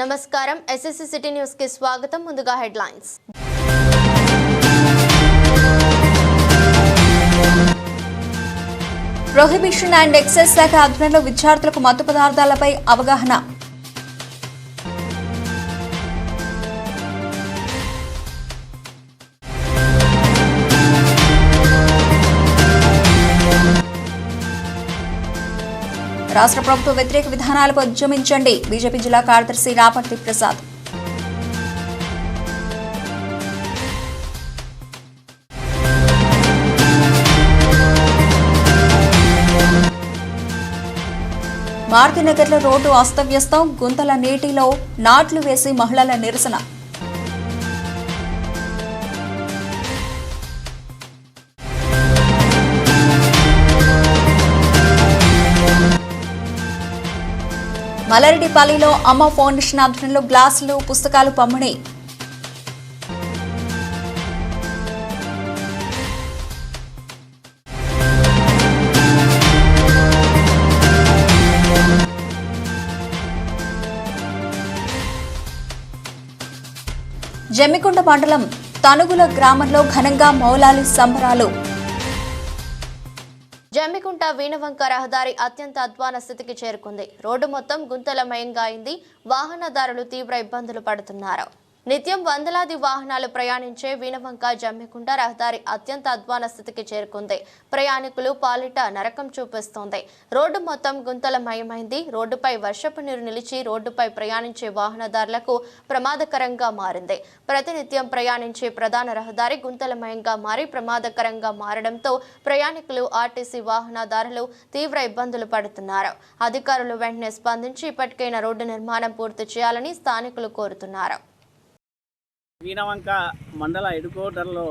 నమస్కారం. SSC city న్యూస్కి స్వాగతం. ముందుగా హెడ్లైన్స్. ప్రొహిబిషన్ అండ్ ఎక్సైజ్ శాఖ ఆధ్వర్యంలో విద్యార్థులకు మత్తు పదార్థాలపై అవగాహన. రాష్ట్ర ప్రభుత్వ వ్యతిరేక విధానాలపై ఉద్యమించండి బీజేపీ జిల్లా కార్యదర్శి రాపర్తి ప్రసాద్. మారుతినగర్లో రోడ్డు అస్తవ్యస్తం. గుంతల నీటిలో నాట్లు వేసి మహిళల నిరసన. మలరెడ్డిపల్లిలో అమ్మ ఫౌండేషన్ ఆధ్వర్యంలో గ్లాసులు పుస్తకాలు పంపిణీ జమ్మికొండ మండలం తనుగుల గ్రామంలో ఘనంగా మౌలాలి సంబరాలు. జమ్మికుంట వీణవంక రహదారి అత్యంత అధ్వాన స్థితికి చేరుకుంది. రోడ్డు మొత్తం గుంతలమయంగా అయింది. వాహనదారులు తీవ్ర ఇబ్బందులు పడుతున్నారు. నిత్యం వందలాది వాహనాలు ప్రయాణించే వీణవంక జమ్మికుంట రహదారి అత్యంత అధ్వాన స్థితికి చేరుకుంది. ప్రయాణికులు పాలిట నరకం చూపిస్తోంది. రోడ్డు మొత్తం గుంతలమయమైంది. రోడ్డుపై వర్షపు నీరు నిలిచి రోడ్డుపై ప్రయాణించే వాహనదారులకు ప్రమాదకరంగా మారింది. ప్రతినిత్యం ప్రయాణించే ప్రధాన రహదారి గుంతలమయంగా మారి ప్రమాదకరంగా మారడంతో ప్రయాణికులు ఆర్టీసీ వాహనదారులు తీవ్ర ఇబ్బందులు పడుతున్నారు. అధికారులు వెంటనే స్పందించి ఇప్పటికైనా రోడ్డు నిర్మాణం పూర్తి చేయాలని స్థానికులు కోరుతున్నారు. వీణవంక మండల ఎడుకోటర్లో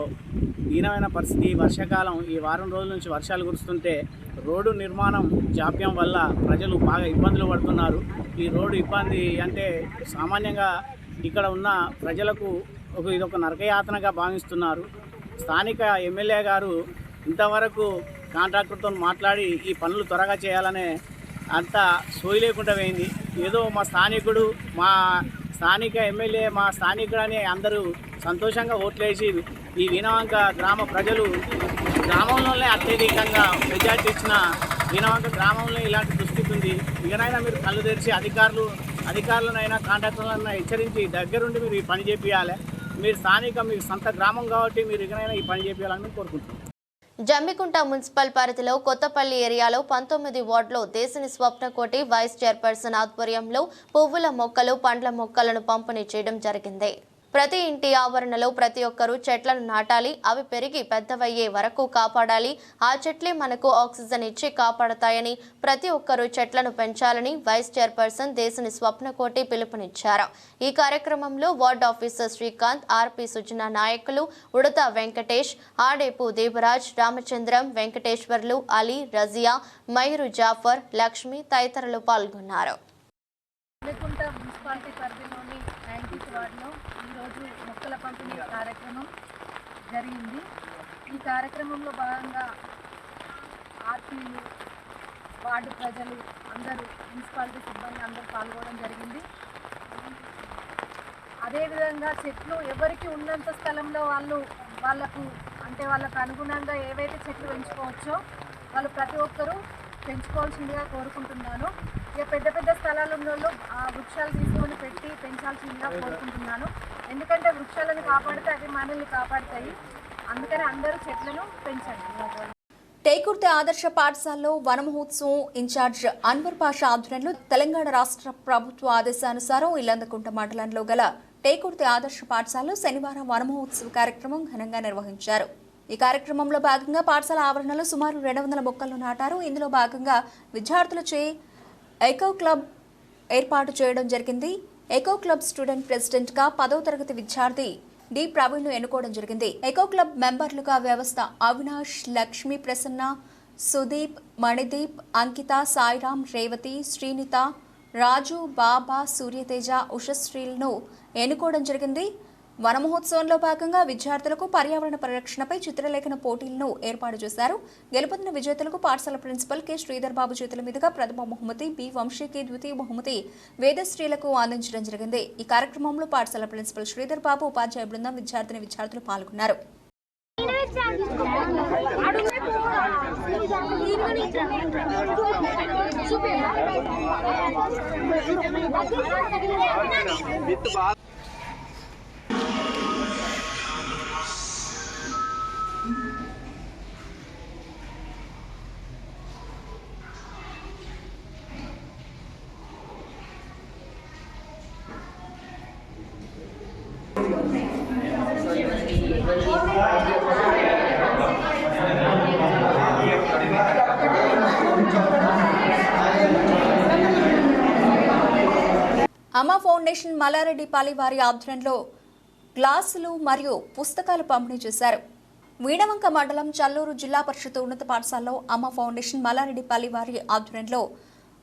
దీనమైన పరిస్థితి. వర్షాకాలం ఈ వారం రోజుల నుంచి వర్షాలు కురుస్తుంటే రోడ్డు నిర్మాణం జాప్యం వల్ల ప్రజలు బాగా ఇబ్బందులు పడుతున్నారు. ఈ రోడ్డు ఇబ్బంది అంటే సామాన్యంగా ఇక్కడ ఉన్న ప్రజలకు ఒక ఇదొక నరకయాతనగా భావిస్తున్నారు. స్థానిక ఎమ్మెల్యే గారు ఇంతవరకు కాంట్రాక్టర్తో మాట్లాడి ఈ పనులు త్వరగా చేయాలనే అంత సోయి లేకుండా పోయింది. ఏదో మా స్థానికుడు మా స్థానిక ఎమ్మెల్యే మా స్థానికుడని అందరూ సంతోషంగా ఓట్లేసి ఈ వినవంక గ్రామ ప్రజలు గ్రామంలోనే అత్యధికంగా మెజార్టీ ఇచ్చిన వినవంక గ్రామంలో ఇలాంటి దుస్థితి ఉంది. ఇకనైనా మీరు కళ్ళు తెరిచి అధికారులు అధికారులనైనా కాంట్రాక్టర్లైనా హెచ్చరించి దగ్గరుండి మీరు ఈ పని చేపియాలి మీరు స్థానిక మీ సొంత గ్రామం కాబట్టి మీరు ఇకనైనా ఈ పని చేపించాలని కోరుకుంటున్నాను జమ్మికుంట మున్సిపల్ పరిధిలో కొత్తపల్లి ఏరియాలో పంతొమ్మిది వార్డులో దేశని స్వప్నకోటి వైస్ చైర్పర్సన్ ఆధ్వర్యంలో పువ్వుల మొక్కలు పండ్ల మొక్కలను పంపిణీ చేయడం జరిగింది. ప్రతి ఇంటి ఆవరణలో ప్రతి ఒక్కరూ చెట్లను నాటాలి. అవి పెరిగి పెద్దవయ్యే వరకు కాపాడాలి. ఆ చెట్లే మనకు ఆక్సిజన్ ఇచ్చి కాపాడతాయని ప్రతి ఒక్కరూ చెట్లను పెంచాలని వైస్ చైర్పర్సన్ దేశని స్వప్నకోటి పిలుపునిచ్చారు. ఈ కార్యక్రమంలో ward officer Srikanth RP Sujana నాయకులు ఉడత వెంకటేష్ ఆడేపు దేవరాజ్ రామచంద్రం వెంకటేశ్వర్లు అలీ రజియా మయూరు జాఫర్ లక్ష్మి తదితరులు పాల్గొన్నారు లేకుంట మున్సిపాలిటీ పరిధిలోని నైన్టీస్ వార్డులో ఈరోజు మొక్కల పంపిణీ కార్యక్రమం జరిగింది. ఈ కార్యక్రమంలో భాగంగా ఆర్పీలు వార్డు ప్రజలు అందరూ మున్సిపాలిటీ సిబ్బంది అందరూ పాల్గొనడం జరిగింది. అదేవిధంగా చెట్లు ఎవరికి ఉన్నంత స్థలంలో వాళ్ళు వాళ్ళకు అంటే వాళ్ళకు అనుగుణంగా ఏవైతే చెట్లు పెంచుకోవచ్చో వాళ్ళు ప్రతి ఒక్కరూ పెంచుకోవాల్సిందిగా కోరుకుంటున్నాను. ఇక పెద్ద పెద్ద స్థలాలు ఉన్న వాళ్ళు ఆ వృక్షాలు తీసుకొని పెట్టి పెంచాల్సిందిగా కోరుకుంటున్నాను. ఎందుకంటే వృక్షాలను కాపాడితే అవి మనల్ని కాపాడుతాయి. అందుకని అందరూ చెట్లను పెంచండి. టేకుర్తి ఆదర్శ పాఠశాలలో వన మహోత్సవం ఇన్ఛార్జ్ అన్వర్ పాషా ఆధ్వర్యంలో తెలంగాణ రాష్ట్ర ప్రభుత్వ ఆదేశానుసారం ఇల్లందకుంట మండలంలో గల టేకుర్తి ఆదర్శ పాఠశాలలో శనివారం వన మహోత్సవ కార్యక్రమం ఘనంగా నిర్వహించారు. ఈ కార్యక్రమంలో భాగంగా పాఠశాల ఆవరణలో సుమారు రెండు వందల మొక్కలను నాటారు. ఇందులో భాగంగా విద్యార్థులచే ఎకో క్లబ్ ఏర్పాటు చేయడం జరిగింది. ఎకో క్లబ్ స్టూడెంట్ ప్రెసిడెంట్గా పదో తరగతి విద్యార్థి డి. ప్రవీణ్ను ఎన్నుకోవడం జరిగింది. ఎకో క్లబ్ మెంబర్లుగా వ్యవస్థ అవినాష్ లక్ష్మీ ప్రసన్న సుదీప్ మణిదీప్ అంకిత సాయిరామ్ రేవతి శ్రీనిత రాజు బాబా సూర్యతేజ ఉషశ్రీలను ఎన్నుకోవడం జరిగింది. వన మహోత్సవంలో భాగంగా విద్యార్థులకు పర్యావరణ పరిరక్షణపై చిత్రలేఖన పోటీలను ఏర్పాటు చేశారు. గెలుపొందిన విజేతలకు పాఠశాల ప్రిన్సిపల్ కె. శ్రీధర్ బాబు చేతుల మీదుగా ప్రథమ బహుమతి బి. వంశీకి ద్వితీయ బహుమతి వేదశ్రీలకు అందించడం జరిగింది. ఈ కార్యక్రమంలో పాఠశాల ప్రిన్సిపల్ శ్రీధర్ బాబు ఉపాధ్యాయ బృందం విద్యార్థిని విద్యార్థులు పాల్గొన్నారు. అమ్మ ఫౌండేషన్ మల్లారెడ్డిపల్లి వారి ఆధ్వర్యంలో గ్లాసులు మరియు పుస్తకాలు పంపిణీ చేశారు. వీణవంక మండలం చల్లూరు జిల్లా పరిషత్ ఉన్నత పాఠశాలలో అమ్మ ఫౌండేషన్ మల్లారెడ్డిపల్లి వారి ఆధ్వర్యంలో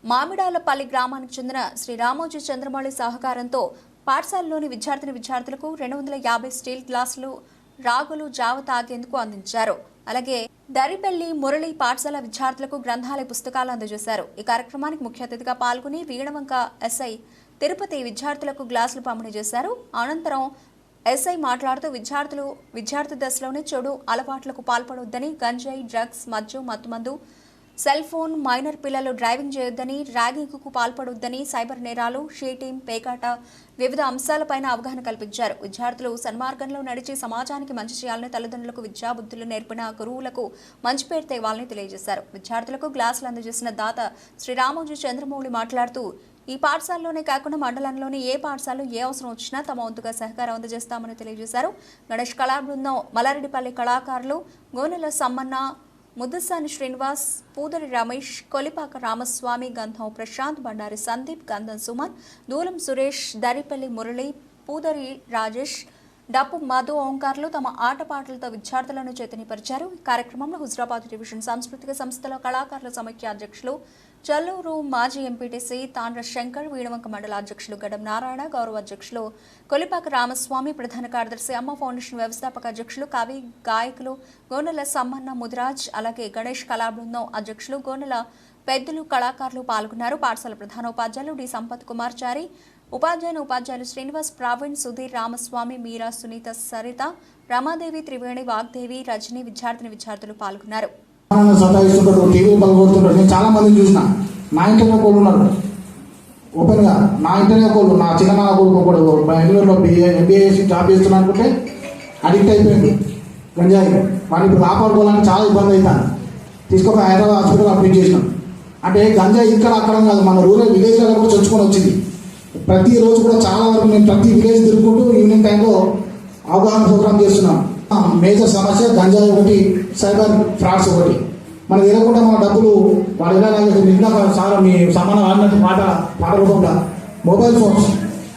మామిడాలపల్లి గ్రామానికి చెందిన శ్రీ రామోజీ చంద్రమౌళి సహకారంతో పాఠశాలలోని విద్యార్థిని విద్యార్థులకు రెండు వందల యాభై స్టీల్ గ్లాసులు రాగులు జావ తాగేందుకు అందించారు. అలాగే దరిపల్లి మురళి పాఠశాల విద్యార్థులకు గ్రంథాలయ పుస్తకాలు అందజేశారు. ఈ కార్యక్రమానికి ముఖ్య అతిథిగా పాల్గొని వీణవంక ఎస్ఐ తిరుపతి విద్యార్థులకు గ్లాసులు పంపిణీ చేశారు. అనంతరం ఎస్ఐ మాట్లాడుతూ విద్యార్థులు విద్యార్థి దశలోనే చెడు అలవాట్లకు పాల్పడొద్దని గంజాయి డ్రగ్స్ మద్యం మత్తుమందు సెల్ ఫోన్ మైనర్ పిల్లలు డ్రైవింగ్ చేయొద్దని ర్యాగింగ్కు పాల్పడొద్దని సైబర్ నేరాలు షీటింగ్ పేకాట వివిధ అంశాలపైన అవగాహన కల్పించారు. విద్యార్థులు సన్మార్గంలో నడిచి సమాజానికి మంచి చేయాలని తల్లిదండ్రులకు విద్యాబుద్ధులు నేర్పిన గురువులకు మంచి పేరు తేవాలని తెలియజేశారు. విద్యార్థులకు గ్లాసులు అందజేసిన దాత శ్రీరామోజీ చంద్రమౌళి మాట్లాడుతూ ఈ పాఠశాలలోనే కాకుండా మండలంలోని ఏ పాఠశాలలో ఏ అవసరం వచ్చినా తమ వంతుగా సహకారం అందజేస్తామని తెలియజేశారు. గణేష్ కళా బృందం మలారెడ్డిపల్లి కళాకారులు గోనెల సమ్మన్న ముద్దుసాని శ్రీనివాస్ పూదరి రమేష్ కొలిపాక రామస్వామి గంధం ప్రశాంత్ బండారి సందీప్ గంధం సుమన్ దూలం సురేష్ దరిపల్లి మురళి పూదరి రాజేష్ డప్పు మధు ఓంకార్లు తమ ఆటపాటలతో విద్యార్థులను చైతన్యపరిచారు. ఈ కార్యక్రమంలో హుజరాబాద్ డివిజన్ సాంస్కృతిక సంస్థల కళాకారుల సమైక్య అధ్యక్షులు చల్లూరు మాజీ ఎంపీటీసీ తాండ్ర శంకర్ వీణవంక మండల అధ్యక్షులు గడం నారాయణ గౌరవ అధ్యక్షులు కొలిపాక రామస్వామి ప్రధాన కార్యదర్శి అమ్మ ఫౌండేషన్ వ్యవస్థాపక అధ్యక్షులు కవి గాయకులు గోనెల సమ్మన్న ముదిరాజ్ అలాగే గణేష్ కళా బృందం అధ్యక్షులు గోనెల పెద్దలు కళాకారులు పాల్గొన్నారు. పాఠశాల ప్రధాన ఉపాధ్యాయులు డి. సంపత్ కుమార్ చారి ఉపాధ్యాయుని ఉపాధ్యాయులు శ్రీనివాస్ ప్రావీణ్ సుధీర్ రామస్వామి మీరా సునీత సరిత రమాదేవి త్రివేణి వాగ్దేవి రజని విద్యార్థిని విద్యార్థులు పాల్గొన్నారు. నన్ను టీవీ పగలగొడుతుంటారు నేను చాలా మందిని చూసిన. నా ఇంటనే కోళ్ళు ఉన్నారు. ఓపెన్గా నా ఇంటర్నే కోళ్ళు నా చిన్ననాన్న కొడుకు కూడా బెంగళూరులో బిఏ ఎంబీఏ చేసి జాబ్ చేస్తున్నా అనుకుంటే అడిక్ట్ అయిపోయింది గంజాయి. వాడిని ఇప్పుడు కాపాడుకోవాలని చాలా ఇబ్బంది అవుతాను తీసుకొని హైదరాబాద్ హాస్పిటల్ అడ్మిట్ చేసినాం. అంటే గంజాయి ఇక్కడ అక్కడ కాదు మన రూరల్ విలేజ్లలో కూడా చొచ్చుకొని వచ్చింది. ప్రతిరోజు కూడా చాలా వరకు నేను ప్రతి విలేజ్ తిరుగుకుంటూ ఈవినింగ్ టైంలో అవగాహన ప్రోగ్రామ్ చేస్తున్నాను మేజర్ సమస్య గంజాయి ఒకటి సైబర్ ఫ్రాడ్స్ ఒకటి. మనకు తెలియకుండా మన డబ్బులు వాళ్ళు ఎలా లాగేది సార్ మీ సమానం ఆడినట్టు పాట పాట రూపంలో. Mobile phones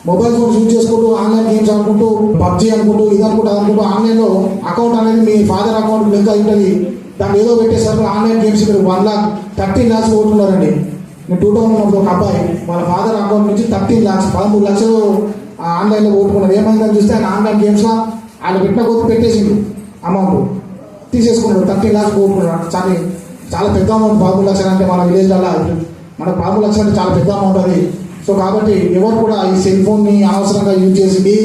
mobile phones use చేసుకుంటూ ఆన్లైన్ గేమ్స్ అనుకుంటూ పబ్జీ అనుకుంటూ ఇది అనుకుంటూ అనుకుంటూ ఆన్లైన్లో అకౌంట్ అనేది మీ ఫాదర్ అకౌంట్ లింక్ అయి ఉంటుంది. దాన్ని ఏదో పెట్టేసరికి ఆన్లైన్ గేమ్స్ మీరు వన్ లాక్ థర్టీన్ ల్యాక్స్ పోతున్నారండి నేను టూ థౌసండ్ ఒక అబ్బాయి వాళ్ళ ఫాదర్ అకౌంట్ నుంచి థర్టీన్ ల్యాక్స్ పదమూడు లక్షలు ఆన్లైన్లో పోట్టుకున్నారు ఏమైందని చూస్తే ఆయన ఆన్లైన్ గేమ్స్లో ఆయన పెట్టిన కొద్ది పెట్టేసిండు అమౌంట్. తీసేసుకున్నాడు థర్టీ లాక్స్ ఓటుకున్నాడు చాలా చాలా పెద్ద అమౌంట్ పదమూడు లక్షలు అంటే మన విలేజ్లలో మన పదమూడు లక్షలు అంటే చాలా పెద్ద అమౌంట్ అది. సో కాబట్టి ఎవరు కూడా ఈ సెల్ ఫోన్ని అనవసరంగా యూజ్ చేసి మీ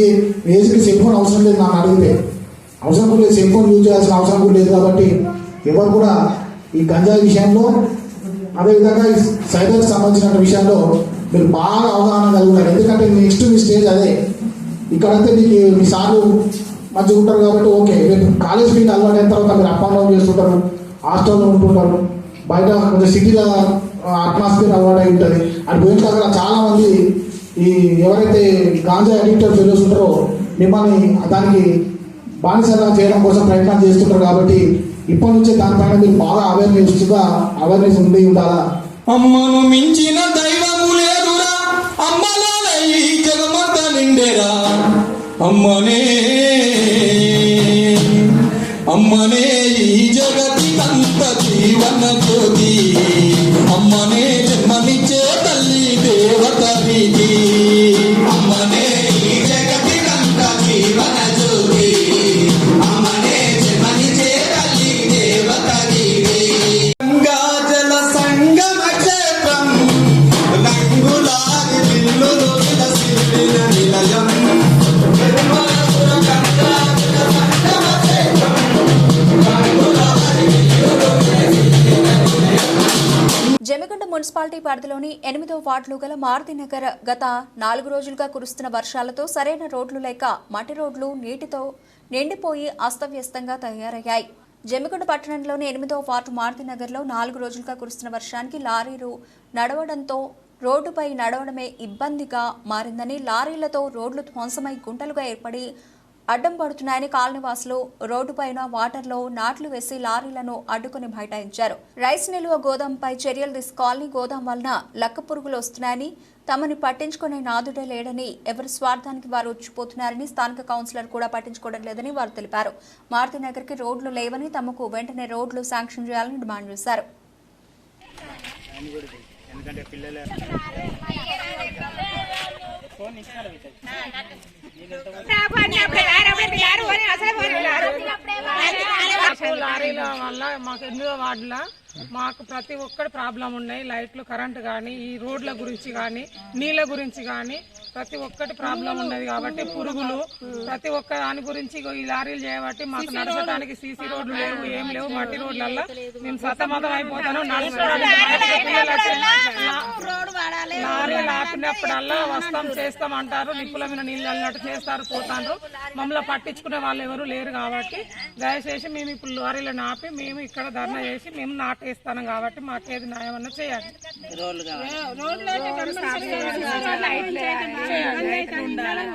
ఏజ్కి సెల్ ఫోన్ అవసరం లేదు నన్ను అడిగితే. అవసరం కూడా లేదు సెల్ ఫోన్ యూజ్ చేయాల్సిన అవసరం కూడా లేదు కాబట్టి ఎవరు కూడా ఈ గంజాయి విషయంలో అదేవిధంగా ఈ సైబర్కి సంబంధించిన విషయంలో మీరు బాగా అవగాహన కలుగుతారు ఎందుకంటే నెక్స్ట్ మీ స్టేజ్ అదే. ఇక్కడంతా మీకు మీ సార్లు మంచిగా ఉంటారు కాబట్టి ఓకే. రేపు కాలేజ్ ఫీల్డ్ అలవాటు అయిన తర్వాత మీరు అప్ అండ్ డౌన్ చేస్తుంటారు హాస్టల్లో ఉంటుంటారు బయట కొంచెం సిటీలో అట్మాస్ఫియర్ అలవాటు అయి ఉంటుంది. అది పోయిన తర్వాత చాలా మంది ఈ ఎవరైతే గాంజా అడిక్టర్ ఫెలోస్ ఉంటారో మిమ్మల్ని దానికి బానిసగా చేయడం కోసం ప్రయత్నం చేస్తుంటారు కాబట్టి ఇప్పటి నుంచే దానిపైన మీరు బాగా అవేర్నెస్గా అవేర్నెస్ ఉండి ఉండాలా? అమ్మను మించిన దైవము లేదురా. అమ్మలాల ఈ అమ్మనే అమ్మనే ఈ జగతికంత జీవన జ్యోతి మున్సిపాలిటీ పరిధిలోని ఎనిమిదో వార్డులు గల మారుతినగర్ గత నాలుగు రోజులుగా కురుస్తున్న వర్షాలతో సరైన రోడ్లు లేక మట్టి రోడ్లు నీటితో నిండిపోయి అస్తవ్యస్తంగా తయారయ్యాయి. జమిగొండ పట్టణంలోని ఎనిమిదో వార్డు మారుతినగర్లో నాలుగు రోజులుగా కురుస్తున్న వర్షానికి లారీలు నడవడంతో రోడ్డుపై నడవడమే ఇబ్బందిగా మారిందని లారీలతో రోడ్లు ధ్వంసమై గుంటలుగా ఏర్పడి అడ్డం పడుతున్నాయని కాలనీవాసులు రోడ్డుపైన వాటర్లో నాట్లు వేసి లారీలను అడ్డుకుని బైఠాయించారు. రైస్ నిల్వ గోదాంపై చర్యలు తీసుకోవాలని గోదాం వలన లక్క పురుగులు వస్తున్నాయని తమని పట్టించుకునే నాదుడే లేడని ఎవరి స్వార్థానికి వారు వచ్చిపోతున్నారని స్థానిక కౌన్సిలర్ కూడా పట్టించుకోవడం లేదని వారు తెలిపారు. మారుతినగర్కి రోడ్లు లేవని తమకు వెంటనే రోడ్లు శాంక్షన్ చేయాలని డిమాండ్ చేశారు. ఎందుకంటే వల్ల మాకు ఎనిమిదో వార్డుల మాకు ప్రతి ఒక్కటి ప్రాబ్లం ఉన్నాయి. లైట్లు కరెంట్ కానీ ఈ రోడ్ల గురించి కానీ నీళ్ళ గురించి కానీ ప్రతి ఒక్కటి ప్రాబ్లం ఉన్నది కాబట్టి పురుగులు ప్రతి ఒక్క దాని గురించి ఈ లారీలు చేయబట్టి మాకు నడచడానికి సీసీ రోడ్లు లేవు ఏం లేవు. మట్టి రోడ్లల్లో మేము సతమతం అయిపోతాను. లారీలు ఆపినప్పుడల్లా వస్తాం చేస్తాం అంటారు నిప్పుల మీద నీళ్ళు అన్నట్టు చేస్తారు పోతారు మమ్మల్ని పట్టించుకునే వాళ్ళు ఎవరు లేరు కాబట్టి దయచేసి మేము ఇప్పుడు లారీలను ఆపి మేము ఇక్కడ ధర్నా చేసి మేము నాటేస్తాం కాబట్టి మాకేది న్యాయం అన్న చేయాలి.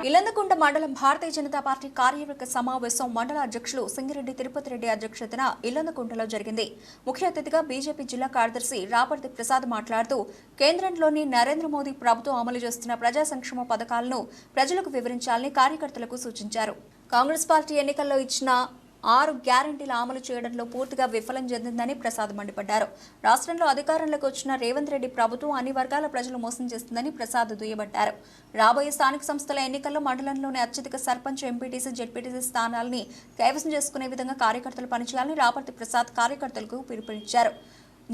ఇలందకుంట మండలం భారతీయ జనతా పార్టీ కార్యవర్గ సమావేశం మండల అధ్యక్షులు సింగిరెడ్డి తిరుపతి రెడ్డి అధ్యక్షతన ఇల్లందకుంటలో జరిగింది. ముఖ్య అతిథిగా బీజేపీ జిల్లా కార్యదర్శి రాపర్తి ప్రసాద్ మాట్లాడుతూ కేంద్రంలోని నరేంద్ర మోదీ ప్రభుత్వం అమలు చేస్తున్న ప్రజా సంక్షేమ పథకాలను ప్రజలకు వివరించాలని కార్యకర్తలకు సూచించారు. కాంగ్రెస్ పార్టీ ఎన్నికల్లో ఇచ్చిన ఆరు గ్యారంటీలు అమలు చేయడంలో పూర్తిగా విఫలం చెందిందని ప్రసాద్ మండిపడ్డారు. రాష్ట్రంలో అధికారంలోకి వచ్చిన రేవంత్ రెడ్డి ప్రభుత్వం అన్ని వర్గాల ప్రజలు మోసం చేస్తుందని ప్రసాద్ దుయ్యబట్టారు. రాబోయే స్థానిక సంస్థల ఎన్నికల్లో మండలంలోని అత్యధిక సర్పంచ్ ఎంపీటీసీ జెడ్పీటీసీ స్థానాల్ని కైవసం చేసుకునే విధంగా కార్యకర్తలు పనిచేయాలని రాపర్తి ప్రసాద్ కార్యకర్తలకు పిలుపునిచ్చారు.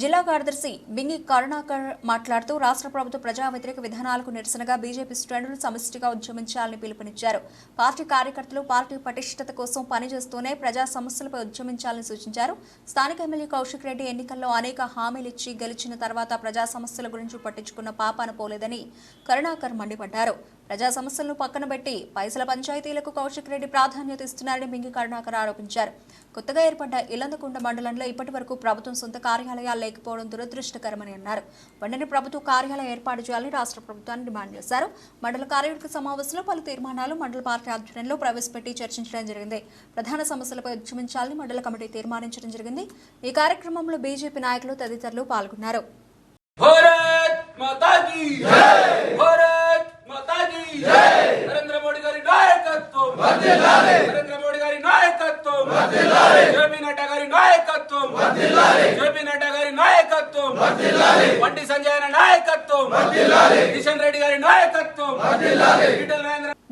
జిల్లా కార్యదర్శి బింగి కరుణాకర్ మాట్లాడుతూ రాష్ట్ర ప్రభుత్వ ప్రజా వ్యతిరేక విధానాలకు నిరసనగా బీజేపీ శ్రేణులు సమిష్టిగా ఉద్యమించాలని పిలుపునిచ్చారు. పార్టీ కార్యకర్తలు పార్టీ పటిష్టత కోసం పనిచేస్తూనే ప్రజా సమస్యలపై ఉద్యమించాలని సూచించారు. స్థానిక ఎమ్మెల్యే కౌశిక్ రెడ్డి ఎన్నికల్లో అనేక హామీలు ఇచ్చి గెలిచిన తర్వాత ప్రజా సమస్యల గురించి పట్టించుకున్న పాపాన పోలేదని కరుణాకర్ మండిపడ్డారు. ప్రజా సమస్యలను పక్కన పెట్టి పైసల పంచాయతీలకు కౌశిక్ రెడ్డి ప్రాధాన్యత ఇస్తున్నారని మింగి కరుణాకర్ ఆరోపించారు. కొత్తగా ఏర్పడ్డ ఇలందకొండ మండలంలో ఇప్పటి వరకు ప్రభుత్వం సొంత కార్యాలయాలు లేకపోవడం దురదృష్టకరమని అన్నారు. వెంటనే ప్రభుత్వ కార్యాలయం ఏర్పాటు చేయాలని రాష్ట్ర ప్రభుత్వాన్ని డిమాండ్ చేశారు. మండల కార్యవర్గ సమావేశంలో పలు తీర్మానాలు మండల పార్టీ ఆధ్వర్యంలో ప్రవేశపెట్టి చర్చించడం జరిగింది. ప్రధాన సమస్యలపై ఉద్యమించాలని మండల కమిటీ తీర్మానించడం జరిగింది. ఈ కార్యక్రమంలో బీజేపీ నాయకులు తదితరులు పాల్గొన్నారు. భారత్ మాతా కీ జై! భారత్! నరేంద్ర మోడీ గారి నాయకత్వం. నరేంద్ర మోడీ గారి నాయకత్వం. జేపీ నడ్డా గారి నాయకత్వం. జేపీ నడ్డా గారి నాయకత్వం. బండి సంజయ్ నాయకత్వం. కిషన్ రెడ్డి గారి నాయకత్వం.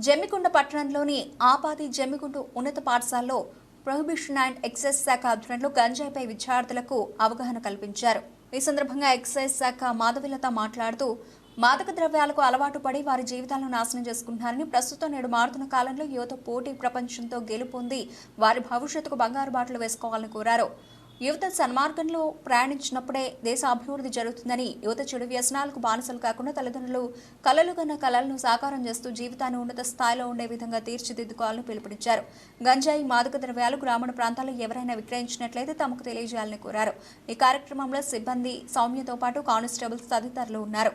జమ్మికుంట పట్టణంలోని ఆపాది జమ్మికుంట ఉన్నత పాఠశాలలో ప్రొహిబిషన్ అండ్ ఎక్సైజ్ శాఖ ఆధ్వర్యంలో గంజాయిపై విద్యార్థులకు అవగాహన కల్పించారు. ఈ సందర్భంగా ఎక్సైజ్ శాఖ మాధవిలత మాట్లాడుతూ మాదక ద్రవ్యాలకు అలవాటు పడి వారి జీవితాలను నాశనం చేసుకుంటున్నారని ప్రస్తుతం నేడు మారుతున్న కాలంలో యువత పోటీ ప్రపంచంతో గెలుపొంది వారి భవిష్యత్తుకు బంగారు బాటలు వేసుకోవాలని కోరారు. యువత సన్మార్గంలో ప్రయాణించినప్పుడే దేశ అభివృద్ధి జరుగుతుందని యువత చెడు వ్యసనాలకు బానిసలు కాకుండా తల్లిదండ్రులు కలలు కన్న కలలను సాకారం చేస్తూ జీవితాన్ని ఉన్నత స్థాయిలో ఉండే విధంగా తీర్చిదిద్దుకోవాలని పిలుపునిచ్చారు. గంజాయి మాదక ద్రవ్యాలు గ్రామీణ ప్రాంతాల్లో ఎవరైనా విక్రయించినట్లయితే తమకు తెలియజేయాలని కోరారు. ఈ కార్యక్రమంలో సిబ్బంది సౌమ్యతో పాటు కానిస్టేబుల్స్ తదితరులు ఉన్నారు.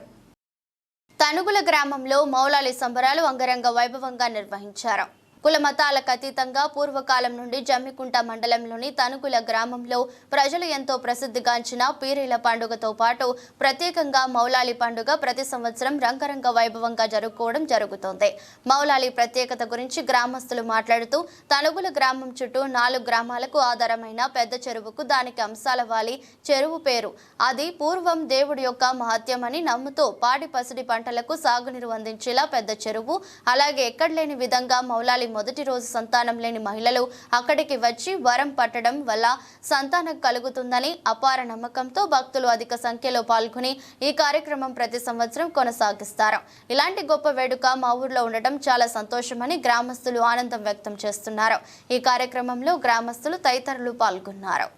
తనుగుల గ్రామంలో మౌలాలి సంబరాలు అంగరంగ వైభవంగా నిర్వహించారు. కుల మతాలకు అతీతంగా పూర్వకాలం నుండి జమ్మికుంట మండలంలోని తనుకుల గ్రామంలో ప్రజలు ఎంతో ప్రసిద్ధిగాంచిన పీరీల పండుగతో పాటు ప్రత్యేకంగా మౌలాలి పండుగ ప్రతి సంవత్సరం రంగరంగ వైభవంగా జరుపుకోవడం జరుగుతోంది. మౌలాలి ప్రత్యేకత గురించి గ్రామస్తులు మాట్లాడుతూ తనుగుల గ్రామం చుట్టూ నాలుగు గ్రామాలకు ఆధారమైన పెద్ద చెరువుకు దానికి అంశాల వాలి చెరువు పేరు. అది పూర్వం దేవుడి యొక్క మహత్యమని నమ్ముతూ పాడి పసిడి పంటలకు సాగునీరు అందించేలా పెద్ద చెరువు. అలాగే ఎక్కడ లేని విధంగా మౌలాలి మొదటి రోజు సంతానం లేని మహిళలు అక్కడికి వచ్చి వరం పట్టడం వల్ల సంతానం కలుగుతుందని అపార నమ్మకంతో భక్తులు అధిక సంఖ్యలో పాల్గొని ఈ కార్యక్రమం ప్రతి సంవత్సరం కొనసాగిస్తారు. ఇలాంటి గొప్ప వేడుక మా ఊర్లో ఉండటం చాలా సంతోషమని గ్రామస్తులు ఆనందం వ్యక్తం చేస్తున్నారు. ఈ కార్యక్రమంలో గ్రామస్తులు తదితరులు పాల్గొన్నారు.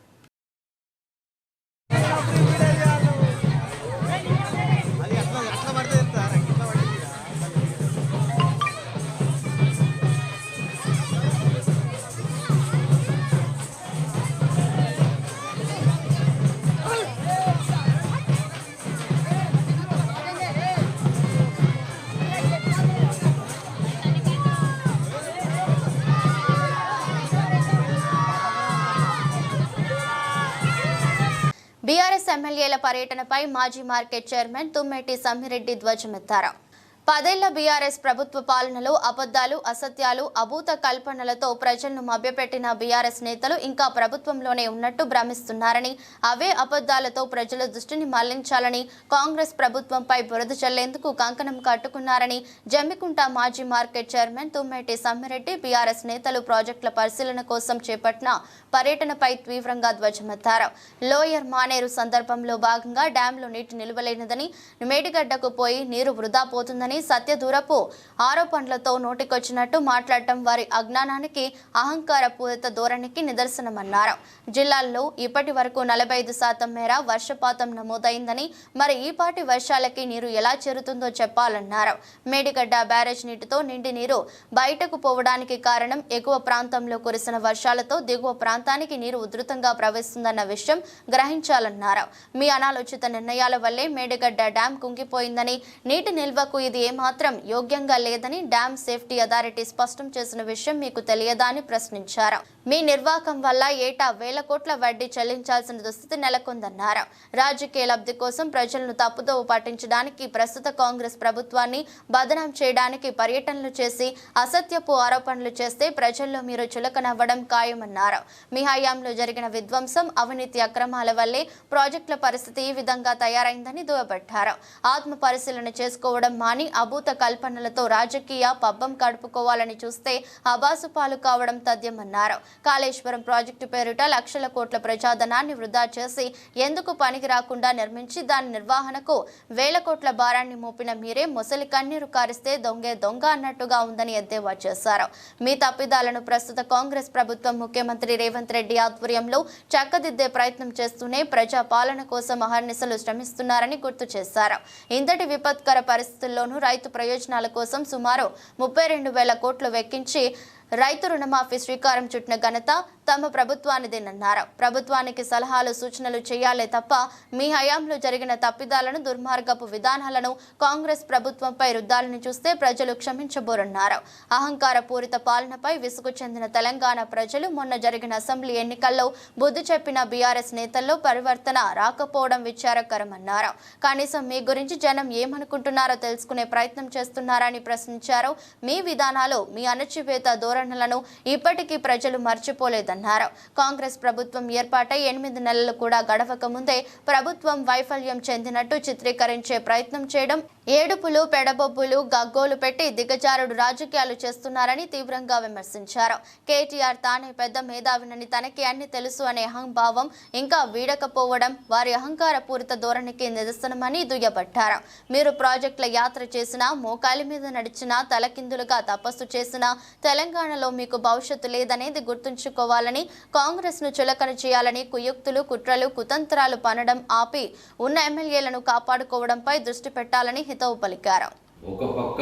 బీఆర్ఎస్ ఎమ్మెల్యేల పర్యటనపై మాజీ మార్కెట్ చైర్మన్ తుమ్మెటి సమ్మిరెడ్డి ధ్వజమెత్తారు. పదేళ్ళ బీఆర్ఎస్ ప్రభుత్వ పాలనలో అబద్ధాలు అసత్యాలు అభూత కల్పనలతో ప్రజలను మభ్యపెట్టిన బీఆర్ఎస్ నేతలు ఇంకా ప్రభుత్వంలోనే ఉన్నట్టు భ్రమిస్తున్నారని అవే అబద్ధాలతో ప్రజల దృష్టిని మళ్ళించాలని కాంగ్రెస్ ప్రభుత్వంపై బురద చల్లేందుకు కంకణం కట్టుకున్నారని జమ్మికుంట మాజీ market chairman Tummeti Sammireddy BRS నేతలు ప్రాజెక్టుల పరిశీలన కోసం చేపట్టిన పర్యటనపై తీవ్రంగా ధ్వజమెత్తారు. లోయర్ మానేరు సందర్భంలో భాగంగా డ్యాంలో నీటి నిలువలేనిదని మేడిగడ్డకు పోయి నీరు వృధా పోతుందని సత్యదూరపు ఆరోపణలతో నోటికొచ్చినట్టు మాట్లాడటం వారి అజ్ఞానానికి అహంకార పూరిత ధోరణికి నిదర్శనమన్నారు. జిల్లాల్లో ఇప్పటి వరకు నలభై ఐదు శాతం మేర వర్షపాతం నమోదైందని మరి ఈపాటి వర్షాలకి నీరు ఎలా చేరుతుందో చెప్పాలన్నారు. మేడిగడ్డ బ్యారేజ్ నీటితో నిండి నీరు బయటకు పోవడానికి కారణం ఎగువ ప్రాంతంలో కురిసిన వర్షాలతో దిగువ ప్రాంతానికి నీరు ఉధృతంగా ప్రవహిస్తుందన్న విషయం గ్రహించాలన్నారు. మీ అనాలోచిత నిర్ణయాల వల్లే మేడిగడ్డ డ్యాం కుంగిపోయిందని నీటి నిల్వకు ఇది ఏమాత్రం యోగ్యంగా లేదని డ్యాం సేఫ్టీ అథారిటీ స్పష్టం చేసిన విషయం మీకు తెలియదా అని ప్రశ్నించారు. మీ నిర్వాహకం వల్ల ఏటా వేల కోట్ల వడ్డీ చెల్లించాల్సిన దుస్థితి నెలకొందన్నారు. రాజకీయ లబ్ధి కోసం ప్రజలను తప్పుదోవ పట్టించడానికి ప్రస్తుత కాంగ్రెస్ ప్రభుత్వాన్ని బదనాం చేయడానికి పర్యటనలు చేసి అసత్యపు ఆరోపణలు చేస్తే ప్రజల్లో మీరు చులకనవ్వడం ఖాయమన్నారు. మీ హయాంలో జరిగిన విధ్వంసం అవినీతి అక్రమాల వల్లే ప్రాజెక్టుల పరిస్థితి ఈ విధంగా తయారైందని దువబట్టారు ఆత్మ పరిశీలన చేసుకోవడం మాని అభూత కల్పనలతో రాజకీయ పబ్బం గడుపుకోవాలని చూస్తే అబాసు పాలు కావడం తథ్యమన్నారు. కాళేశ్వరం ప్రాజెక్టు పేరిట లక్షల కోట్ల ప్రజాధనాన్ని వృధా చేసి ఎందుకు పనికి రాకుండా నిర్మించి దాని నిర్వహణకు వేల కోట్ల భారాన్ని మోపిన మీరే ముసలి కన్నీరు కారిస్తే దొంగే దొంగ అన్నట్టుగా ఉందని ఎద్దేవా చేశారు. మీ తప్పిదాలను ప్రస్తుత కాంగ్రెస్ ప్రభుత్వం ముఖ్యమంత్రి రేవంత్ రెడ్డి ఆధ్వర్యంలో చక్కదిద్దే ప్రయత్నం చేస్తూనే ప్రజా పాలన కోసం అహర్నిశలు శ్రమిస్తున్నారని గుర్తు చేశారు. ఇంతటి విపత్కర పరిస్థితుల్లోనూ రైతు ప్రయోజనాల కోసం సుమారు ముప్పై రెండు వేల కోట్లు వెక్కించి రైతు రుణమాఫీ శ్రీకారం చుట్టిన ఘనత తమ ప్రభుత్వానిదేనన్నారు ప్రభుత్వానికి సలహాలు సూచనలు చేయాలే తప్ప మీ హయాంలో జరిగిన తప్పిదాలను దుర్మార్గపు విధానాలను కాంగ్రెస్ ప్రభుత్వంపై రుద్దాలని చూస్తే ప్రజలు క్షమించబోరన్నారు. అహంకార పూరిత పాలనపై విసుగు చెందిన తెలంగాణ ప్రజలు మొన్న జరిగిన అసెంబ్లీ ఎన్నికల్లో బుద్ధి చెప్పిన బీఆర్ఎస్ నేతల్లో పరివర్తన రాకపోవడం విచారకరమన్నారు. కనీసం మీ గురించి జనం ఏమనుకుంటున్నారో తెలుసుకునే ప్రయత్నం చేస్తున్నారని ప్రశ్నించారు. మీ విధానాలు మీ అణచివేత ధోరణులను ఇప్పటికీ ప్రజలు మర్చిపోలేదన్నారు కాంగ్రెస్ ప్రభుత్వం ఏర్పాటై ఎనిమిది నెలలు కూడా గడవక ముందే ప్రభుత్వం వైఫల్యం చెందినట్టు చిత్రీకరించే ప్రయత్నం చేయడం ఏడుపులు పెడబొబ్బులు గగ్గోలు పెట్టి దిగజారుడు రాజకీయాలు చేస్తున్నారని తీవ్రంగా విమర్శించారు. కేటీఆర్ తానే పెద్ద మేధావినని తనకి అన్ని తెలుసు అనే అహంభావం ఇంకా వీడకపోవడం వారి అహంకార పూరిత ధోరణికి నిదర్శనమని దుయ్యబట్టారు. మీరు ప్రాజెక్టుల యాత్ర చేసినా మోకాలి మీద నడిచినా తలకిందులుగా తపస్సు చేసినా తెలంగాణలో మీకు భవిష్యత్తు లేదనేది గుర్తుంచుకోవాలని కాంగ్రెస్ను చులకన చేయాలని కుయుక్తులు కుట్రలు కుతంత్రాలు పనడం ఆపి ఉన్న ఎమ్మెల్యేలను కాపాడుకోవడంపై దృష్టి పెట్టాలని హితవు పలికారు ఒక పక్క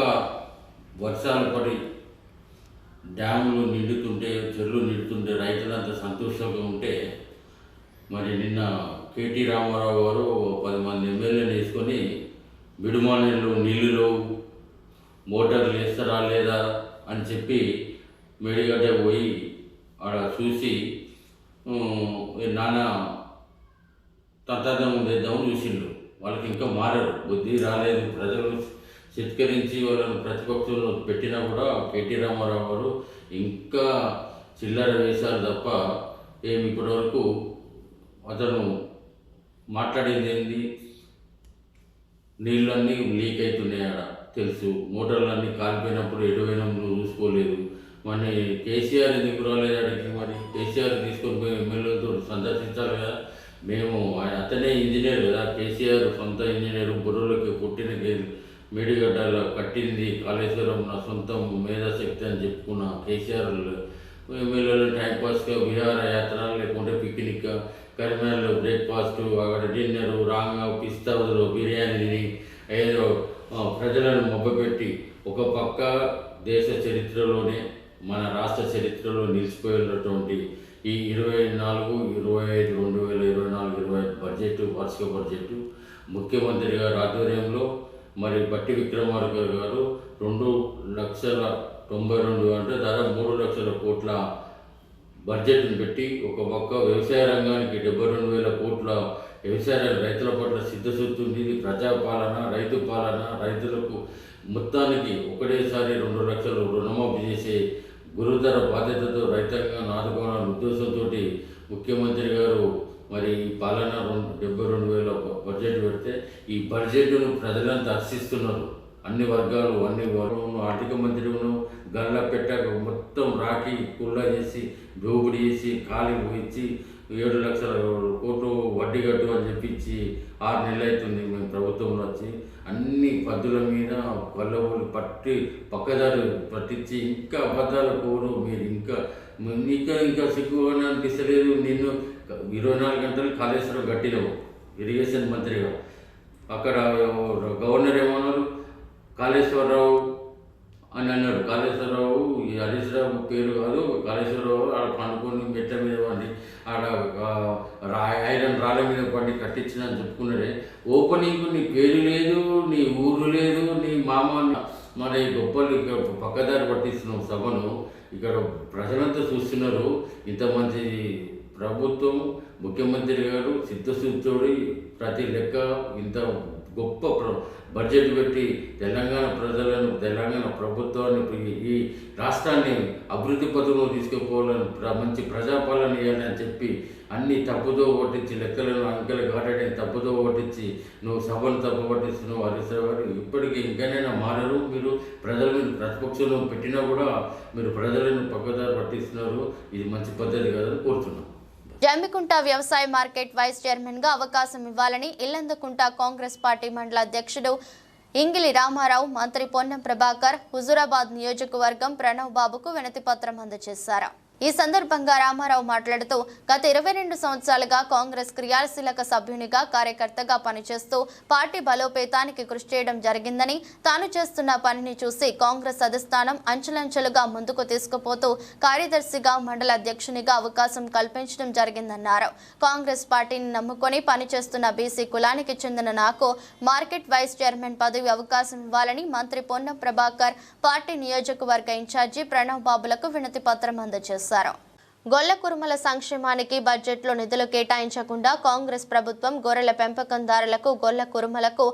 వర్షాలు పడి డ్యాములు నిండుతుంటే చెరువులు నిండుతుంటే రైతులంతా సంతోషంగా ఉంటే మరి నిన్న కేటీ రామారావు గారు పది మంది ఎమ్మెల్యేలు వేసుకొని బిడుమానీళ్ళు నీళ్ళు మోటార్లు వేస్తారా లేదా అని చెప్పి మేడిగడ్డ పోయి ఆడ చూసి ఉమ్, ఈ నానా తంత్రం చేద్దామని చూసిండ్రు. వాళ్ళకి ఇంకా మారారు. బుద్ధి రాలేదు. ప్రజలు చిత్కరించి వాళ్ళని ప్రతిపక్షంలో పెట్టినా కూడా కేటీ రామారావు గారు ఇంకా చిల్లర వేశారు తప్ప ఏమి ఇప్పటివరకు అతను మాట్లాడింది ఏంది? నీళ్ళన్నీ లీక్ అవుతున్నాయి ఆడ. తెలుసు. మోటార్లన్నీ కాలిపోయినప్పుడు ఎటువైనప్పుడు చూసుకోలేదు. మరి కేసీఆర్ ఎందుకు రాలేదు అడిగి మరి? కేసీఆర్ తీసుకొని పోయి ఎమ్మెల్యేలతో సందర్శించాలి కదా. మేము ఆయన అతనే ఇంజనీర్ కదా కేసీఆర్ సొంత ఇంజనీర్ బుర్రలోకి పుట్టిన గేదు. మేడిగడ్డలో కట్టింది కాళేశ్వరం నా సొంతం మేధాశక్తి అని చెప్పుకున్న కేసీఆర్ ఎమ్మెల్యేలు టైంపాస్గా విహార యాత్ర లేకుంటే పిక్నిక్ కరీంనగర్లో బ్రేక్ఫాస్ట్ అక్కడ డిన్నర్ రాంగా పిస్తా బదులు బిర్యానీ తిని ఏదో ప్రజలను మొబ్బపెట్టి ఒక పక్క దేశ చరిత్రలోనే మన రాష్ట్ర చరిత్రలో నిలిచిపోయినటువంటి ఈ ఇరవై నాలుగు ఇరవై ఐదు రెండు వేల ఇరవై నాలుగు ఇరవై ఐదు బడ్జెట్ వార్షిక బడ్జెట్ ముఖ్యమంత్రి గారి ఆధ్వర్యంలో మరి బట్టి విక్రమార్క గారు రెండు లక్షల తొంభై రెండు అంటే దాదాపు మూడు లక్షల కోట్ల బడ్జెట్ని పెట్టి ఒక పక్క వ్యవసాయ రంగానికి డెబ్బై రెండు వేల కోట్ల వ్యవసాయ రైతుల పట్ల సిద్ధశుద్ధి ఉంది ప్రజాపాలన రైతు పాలన రైతులకు మొత్తానికి ఒకటేసారి రెండు లక్షలు రుణమాఫీ చేసే గురుతర బాధ్యతతో రైతాంగాన్ని ఆదుకోవాలనే ఉద్దేశంతో ముఖ్యమంత్రి గారు మరి ఈ పాలన రెండు డెబ్బై రెండు వేల బడ్జెట్ పెడితే ఈ బడ్జెట్ను ప్రజలంతా హర్షిస్తున్నారు. అన్ని వర్గాలు అన్ని వర్గం ఆర్థిక మంత్రిను గల్ల పెట్టక మొత్తం రాకి కుళ్ళ చేసి దోపిడీ చేసి ఖాళీ ఇచ్చి ఏడు లక్షల కోట్లు వడ్డీ కట్టు అని చెప్పించి ఆరు నెలలు అవుతుంది మేము ప్రభుత్వంలో వచ్చి అన్ని పద్దుల మీద పల్లవులు పట్టి పక్కదారు పట్టించి ఇంకా అబద్ధాలు కోరు. మీరు ఇంకా ఇంకా ఇంకా సిగ్గుగా అనిపిస్తలేదు. నిన్ను ఇరవై నాలుగు గంటలు కాళేశ్వరం కట్టినావు ఇరిగేషన్ మంత్రిగా. అక్కడ గవర్నర్ ఏమన్నారు? కాళేశ్వరరావు అని అన్నాడు కాళేశ్వరరావు ఈ హరీష్ రావు పేరు కాదు కాళేశ్వరరావు ఆడ పండుకొని మెట్ల మీద పడి ఆడ ఆ, రా ఐరన్ రాళ్ళ మీద పడి కట్టించిన అని చెప్పుకున్నాడే ఓపెనింగ్ నీ పేరు లేదు నీ ఊరు లేదు నీ మామ మన ఈ గొప్పలు ఇక్కడ పక్కదారి పట్టిస్తున్నాం సభను ఇక్కడ ప్రజలంతా చూస్తున్నారు. ఇంత మంచి ప్రభుత్వం ముఖ్యమంత్రి గారు సిద్ధశుద్ధుడి ప్రతి లెక్క ఇంత గొప్ప ప్ర- బడ్జెట్ పెట్టి తెలంగాణ ప్రజలను తెలంగాణ ప్రభుత్వాన్ని ఈ- రాష్ట్రాన్ని అభివృద్ధి పథంలో తీసుకుపోవాలని ప్ర- మంచి ప్రజాపాలన ఇవ్వాలని చెప్పి అన్ని తప్పుదో ఓటించి లెక్కలను అంకెలు కాటని తప్పుదో ఓటించి నువ్వు సభను తప్పు పట్టించి నువ్వు గారు. ఇప్పటికీ ఇంకనైనా మారరు. మీరు ప్రజలను ప్రతిపక్షంలో పెట్టినా కూడా మీరు ప్రజలను పక్కదారి పట్టిస్తున్నారు. ఇది మంచి పద్ధతి కాదని కోరుతున్నాను జమ్మికుంట వ్యవసాయ మార్కెట్ వైస్ చైర్మన్గా అవకాశం ఇవ్వాలని ఇల్లందుకుంట కాంగ్రెస్ పార్టీ మండల అధ్యక్షుడు ఇంగిలి రామారావు మంత్రి పొన్నం ప్రభాకర్ హుజురాబాద్ నియోజకవర్గం ప్రణవ్ బాబుకు వినతి పత్రం అందజేశారు. ఈ సందర్భంగా రామారావు మాట్లాడుతూ గత ఇరవై రెండు సంవత్సరాలుగా కాంగ్రెస్ క్రియాశీలక సభ్యునిగా కార్యకర్తగా పనిచేస్తూ పార్టీ బలోపేతానికి కృషి చేయడం జరిగిందని తాను చేస్తున్న పనిని చూసి కాంగ్రెస్ అధిష్టానం అంచెలంచెలుగా ముందుకు తీసుకుపోతూ కార్యదర్శిగా మండల అధ్యక్షునిగా అవకాశం కల్పించడం జరిగిందన్నారు. కాంగ్రెస్ పార్టీని నమ్ముకొని పనిచేస్తున్న బీసీ కులానికి చెందిన నాకు మార్కెట్ వైస్ చైర్మన్ పదవి అవకాశం ఇవ్వాలని మంత్రి పొన్నం ప్రభాకర్ పార్టీ నియోజకవర్గ ఇన్ఛార్జి ప్రణవ్ బాబులకు వినతి పత్రం అందజేశారు. గొల్ల కురుమల సంక్షేమానికి బడ్జెట్లో నిధులు కేటాయించకుండా కాంగ్రెస్ ప్రభుత్వం గొర్రెల పెంపకందారులకు గొల్ల కురుమలకు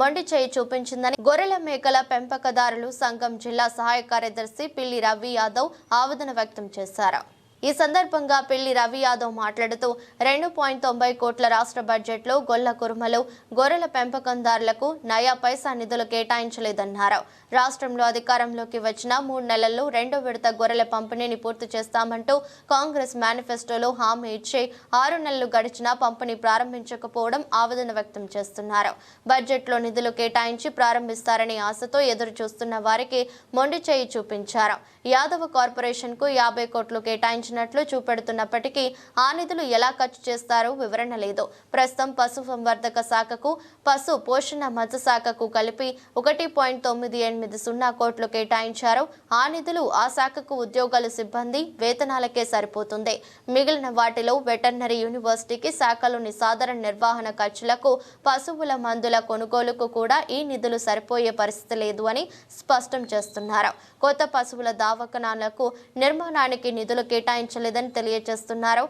మొండి చేయి చూపించిందని గొర్రెల మేకల పెంపకదారులు సంఘం జిల్లా సహాయ కార్యదర్శి పిల్లి రవి యాదవ్ ఆవేదన వ్యక్తం చేశారు. ఈ సందర్భంగా పెళ్ళి రవి యాదవ్ మాట్లాడుతూ రెండు పాయింట్ తొంభై కోట్ల రాష్ట్ర బడ్జెట్లో గొల్ల కురుమలు గొర్రెల పెంపకందారులకు నయా పైసా నిధులు కేటాయించలేదన్నారు. రాష్ట్రంలో అధికారంలోకి వచ్చిన మూడు నెలల్లో రెండో విడత గొర్రెల పంపిణీని పూర్తి చేస్తామంటూ కాంగ్రెస్ మేనిఫెస్టోలో హామీ ఇచ్చి ఆరు నెలలు గడిచినా పంపిణీ ప్రారంభించకపోవడం ఆవేదన వ్యక్తం చేస్తున్నారు. బడ్జెట్లో నిధులు కేటాయించి ప్రారంభిస్తారనే ఆశతో ఎదురు చూస్తున్న వారికి మొండి చేయి చూపించారు. యాదవ కార్పొరేషన్కు యాభై కోట్లు కేటాయించినట్లు చూపెడుతున్నప్పటికీ ఆ నిధులు ఎలా ఖర్చు చేస్తారో వివరణ లేదు. ప్రస్తుతం పశు సంవర్ధక శాఖకు పశు పోషణ మత్స్య శాఖకు కలిపి ఒకటి పాయింట్ తొమ్మిది ఎనిమిది సున్నా కోట్లు కేటాయించారు. ఆ నిధులు ఆ శాఖకు ఉద్యోగాలు సిబ్బంది వేతనాలకే సరిపోతుంది. మిగిలిన వాటిలో వెటర్నరీ యూనివర్సిటీకి శాఖలోని సాధారణ నిర్వహణ ఖర్చులకు పశువుల మందుల కొనుగోలుకు కూడా ఈ నిధులు సరిపోయే పరిస్థితి లేదు అని స్పష్టం చేస్తున్నారు. కొత్త పశువుల దవాఖానాలకు నిర్మాణానికి నిధులు కేటాయించలేదని తెలియజేస్తున్నారు.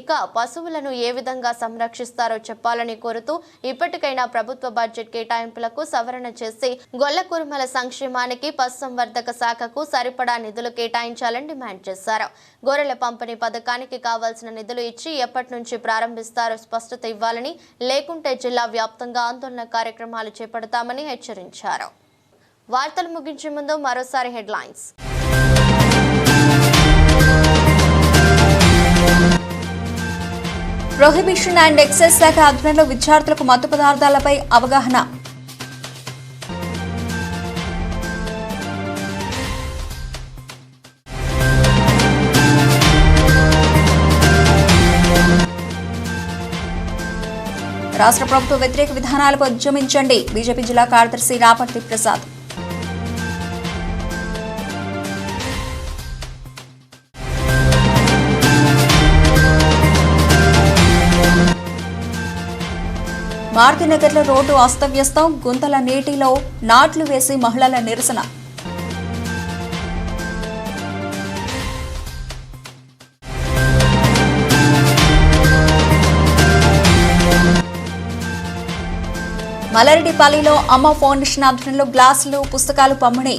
ఇక పశువులను ఏ విధంగా సంరక్షిస్తారో చెప్పాలని కోరుతూ ఇప్పటికైనా ప్రభుత్వ బడ్జెట్ కేటాయింపులకు సవరణ చేసి గొల్ల కురుమల సంక్షేమానికి పశుసంవర్ధక శాఖకు సరిపడా నిధులు కేటాయించాలని డిమాండ్ చేశారు. గొర్రెల పంపిణీ పథకానికి కావాల్సిన నిధులు ఇచ్చి ఎప్పటి నుంచి ప్రారంభిస్తారో స్పష్టత ఇవ్వాలని లేకుంటే జిల్లా వ్యాప్తంగా ఆందోళన కార్యక్రమాలు చేపడతామని హెచ్చరించారు. వార్తలు ముగించే ముందు మరోసారి హెడ్లైన్స్. ప్రొహిబిషన్ అండ్ ఎక్సైజ్ శాఖ ఆధ్వర్యంలో విద్యార్థులకు మత్తు పదార్థాలపై అవగాహన. రాష్ట్ర ప్రభుత్వ వ్యతిరేక విధానాలపై ఉద్యమించండి బీజేపీ జిల్లా కార్యదర్శి రాపర్తి ప్రసాద్. మారుతినగర్లో రోడ్డు అస్తవ్యస్తం. గుంతల నీటిలో నాట్లు వేసి మహిళల నిరసన. మలరెడ్డిపల్లిలో అమ్మ ఫౌండేషన్ ఆధ్వర్యంలో గ్లాసులు పుస్తకాలు పంపిణీ.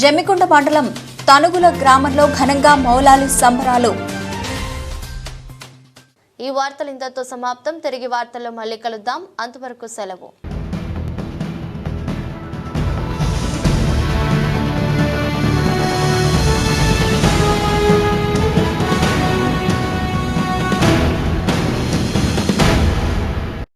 జమ్మికొండ మండలం తనుగుల గ్రామంలో ఘనంగా మౌలాలి సంబరాలు. ఈ వార్తలు ఇంతతో సమాప్తం. తిరిగి వార్తల్లో మళ్ళీ కలుద్దాం. అంతవరకు సెలవు.